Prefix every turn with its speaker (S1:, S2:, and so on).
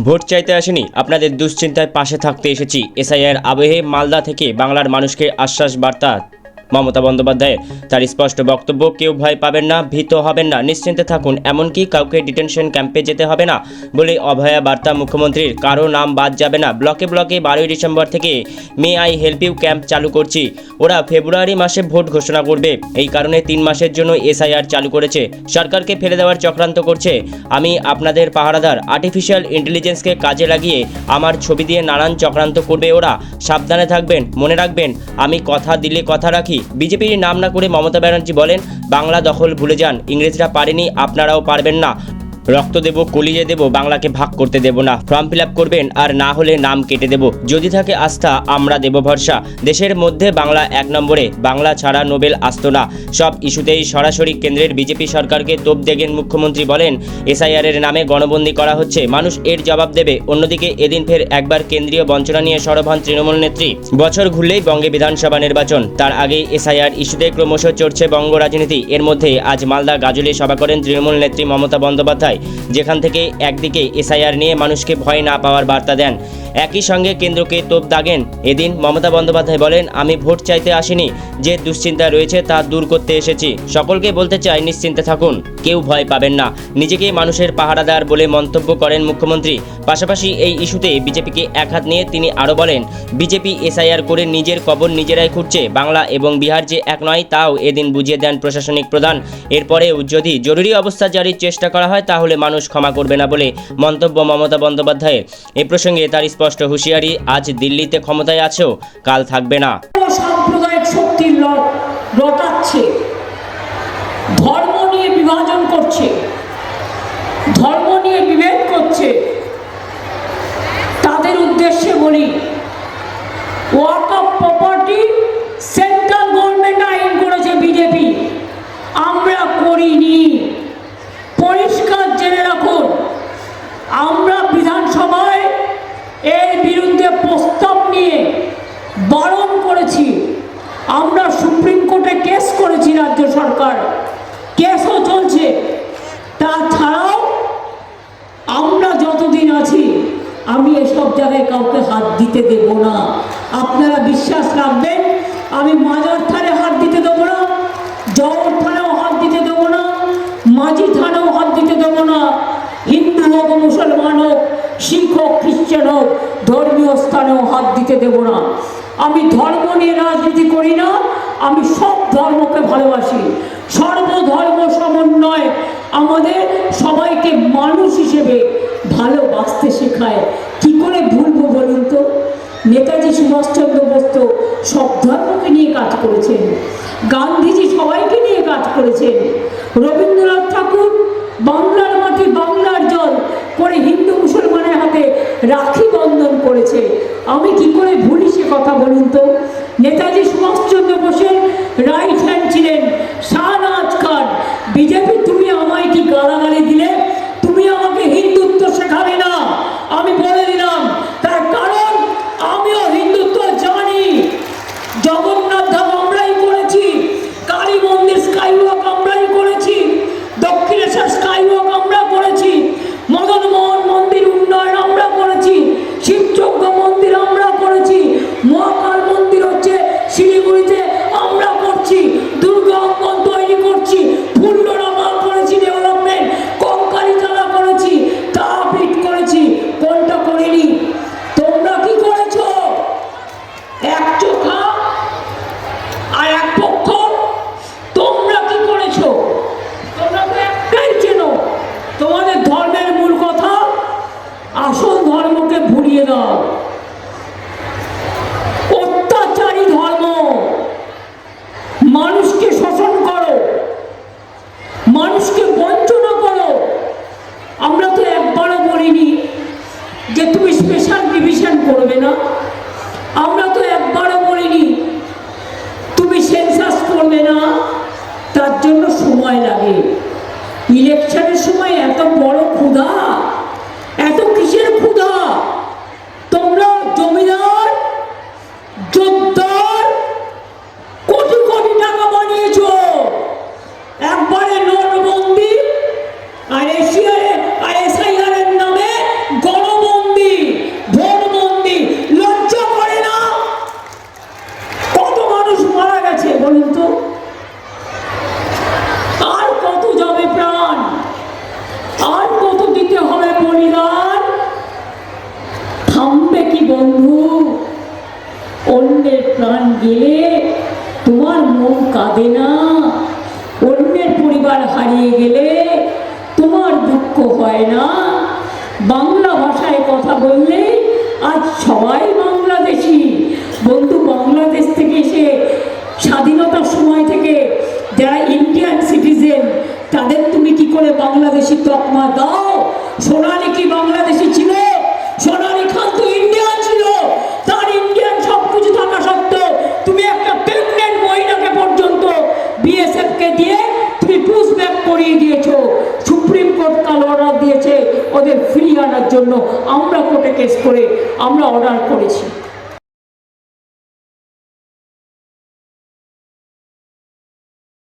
S1: Vote চাইতে আসেনি, আপনাদের দুশ্চিন্তায় পাশে থাকতে এসেছি। এসআইআর আবেহে মালদা থেকে বাংলার মানুষকে আশ্বাস বার্তা মমতা বন্দ্যোপাধ্যায়ের। তার স্পষ্ট বক্তব্য, কেউ ভয় পাবেন না, ভীত হবেন না। নিশ্চিন্তে থাকুন, এমনকি কাউকে ডিটেনশন ক্যাম্পে যেতে হবে না। বলে অভয়া বার্তা মুখ্যমন্ত্রীর, কারও নাম বাদ যাবে না। ব্লকে ব্লকে বারোই ডিসেম্বর থেকে may I help you camp চালু করছি। ওরা ফেব্রুয়ারি মাসে ভোট ঘোষণা করবে। এই কারণে তিন মাসের জন্য এসআইআর চালু করেছে। সরকারকে ফেলে দেওয়ার চক্রান্ত করছে। আমি আপনাদের পাহারাদার, আর্টিফিশিয়াল ইন্টেলিজেন্সকে কাজে লাগিয়ে আমার ছবি দিয়ে নানান চক্রান্ত করবে ওরা। সাবধানে থাকবেন, মনে রাখবেন, আমি কথা দিলে কথা রাখি। বিজেপির নাম না করে মমতা ব্যানার্জি বলেন, বাংলা দখল ভুলে যান, ইংরেজরা পারেনি, আপনারাও পারবেন না। রক্ত দেব, কলিজে দেব, বাংলাকে ভাগ করতে দেব না। ফর্ম ফিল করবেন আর না হলে নাম কেটে দেব। যদি থাকে আস্থা, আমরা দেব ভরসা। দেশের মধ্যে বাংলা এক নম্বরে, বাংলা ছাড়া নোবেল আসতো না। সব ইস্যুতেই সরাসরি কেন্দ্রের বিজেপি সরকারকে তোপ দেগেন মুখ্যমন্ত্রী বলেন এসআইআর এর নামে গণবন্দি করা হচ্ছে। মানুষ এর জবাব দেবে। অন্যদিকে এদিন ফের একবার কেন্দ্রীয় বঞ্চনা নিয়ে সরব হন তৃণমূল নেত্রী। বছর ঘুরলেই বঙ্গে বিধানসভা নির্বাচন। তার আগেই এসআইআর ইস্যুতে ক্রমশ চড়ছে বঙ্গ রাজনীতি। এর মধ্যে আজ মালদা গাজলে সভা করেন তৃণমূল নেত্রী মমতা বন্দ্যোপাধ্যায়। যেখান থেকে একদিকে এসআইআর নিয়ে মানুষকে ভয় না পাওয়ার বার্তা দেন। একই সঙ্গে কেন্দ্রকে তোপ দাগেন। এদিন মমতা বন্দ্যোপাধ্যায় বলেন, আমি ভোট চাইতে আসিনি, যে দুশ্চিন্তা রয়েছে তা দূর করতে এসেছি। সকলকে বলতে চাই, নিশ্চিন্তে থাকুন। কেউ ভয় পাবেন না। নিজেকে মানুষের পাহারাদার বলে মন্তব্য করেন মুখ্যমন্ত্রী। পাশাপাশি এই ইস্যুতে বিজেপিকে একহাত নিয়ে তিনি আরও বলেন, বিজেপি এসআইআর করে নিজের কবর নিজেরাই খুঁজছে বাংলা এবং বিহার যে এক নয়, তাও এদিন বুঝিয়ে দেন প্রশাসনিক প্রধান। এরপরেও যদি জরুরি অবস্থা জারির চেষ্টা করা হয়, তাহলে মানুষ ক্ষমা করবে না বলে মন্তব্য মমতা বন্দ্যোপাধ্যায়ের। এ প্রসঙ্গে তার স্পষ্ট হুঁশিয়ারি, আজ দিল্লিতে ক্ষমতায় আছেও কাল থাকবে না।
S2: সাম্প্রদায়িক শক্তির রটাচ্ছে বিভাজন করছে ধর্ম নিয়ে বিভেদ করছে তাদের উদ্দেশ্যে বলি Waqf property central government আইন করেছে বিজেপি আমরা করিনি পরিষ্কার জেনে রাখুন আমরা বিধানসভায় এর বিরুদ্ধে প্রস্তাব নিয়ে বারণ করেছি আমরা সুপ্রিম কোর্টে কেস করেছি রাজ্য সরকার কেসও চলছে তাছাড়াও আমরা যতদিন আছি আমি এসব জায়গায় কাউকে হাত দিতে দেব না। আপনারা বিশ্বাস রাখবেন, আমি মাজার থানে হাত দিতে দেবো না জগর থানেও হাত দিতে দেবো না মাঝি থানেও হাত দিতে দেবো না। হিন্দু হোক, মুসলমান হোক, শিখ হোক, খ্রিশ্চান হোক, ধর্মীয় স্থানেও হাত দিতে দেবো না। আমি ধর্ম নিয়ে রাজনীতি করি না, আমি সব ধর্মকে ভালোবাসি। সর্বধর্ম সমন্বয় আমাদের সবাইকে মানুষ হিসেবে ভালোবাসতে শেখায়। কি করে ভুলবো বলুন তো? নেতাজি সুভাষচন্দ্র বোস তো সব ধর্মকে নিয়ে কাজ করেছেন। গান্ধীজি সবাইকে নিয়ে কাজ করেছেন। রবীন্দ্রনাথ ঠাকুর বাংলার মাটি বাংলার জল করে হিন্দু মুসলমানের হাতে রাখি বন্ধন করেছে। আমি কি করে ভুলি সে কথা বলুন তো? নেতাজি সুভাষচন্দ্র বোসের রাইট হ্যান্ড ছিলেন শাহনাজ খান। বিজেপি, তুমি আমায় কি গালাগালি দিলে তুমি আমাকে হিন্দুত্ব শেখাবে না আমি বলে দিলাম তার কারণ আমিও হিন্দুত্ব জানি জগন্নাথ ধাম আমরাই করেছি কালী মন্দির স্কাইওয়াক আমরাই করেছি দক্ষিণেশ্বর স্কাইওয়াক আমরা করেছি মদন মোহন মন্দির উন্নয়ন আমরা করেছি শিবযজ্ঞ মন্দির আমরা করেছি মহাকাল মন্দির হচ্ছে শিলিগুড়িতে আমরা করছি দুর্গা অঙ্গন তৈরি করছি ফুল্লরামা করেছি ডেভেলপমেন্ট কঙ্কালি তালা করেছি তারাপীঠ করেছি কোনটা করিনি তোমরা কি করেছ এক চোখা আর এক পক্ষ তোমরা কি করেছ তোমরা তো একটাই চেনো তোমাদের ধর্মের মূল কথা আসল ধর্মকে ভুলিয়ে দাও অত্যাচারী ধর্ম মানুষকে শোষণ করো মানুষকে বঞ্চনা করো। আমরা তো একবারও বলিনি যে তুমি স্পেশাল ডিভিশন করবে না। আমরা তো একবারও বলিনি তুমি সেন্সাস করবে না। তার জন্য সময় লাগে। ইলেকশনের সময় এত বড় ক্ষুধা এত কিসের ক্ষুধা তোমরা জমিদার যোদ্ধার কোটি কোটি টাকা বানিয়েছো একবারে নোটবন্দি আর এশিয়ারে আর এসআইআর এর নামে গণ কাঁদে না অন্যের পরিবার হারিয়ে গেলে তোমার দুঃখ হয় না। বাংলা ভাষায় কথা বললে আজ সবাই বাংলাদেশি। বন্ধু, বাংলাদেশ থেকে এসে স্বাধীনতার সময় থেকে যারা ইন্ডিয়ান সিটিজেন তাদের তুমি কি করে বাংলাদেশি তকমা দাও? সোনালি কি বাংলাদেশি সুপ্রিম কাল অর্ডার দিয়েছে, ওদের ফ্রি আনার জন্য আমরা কোর্টে কেস করে আমরা অর্ডার করেছি।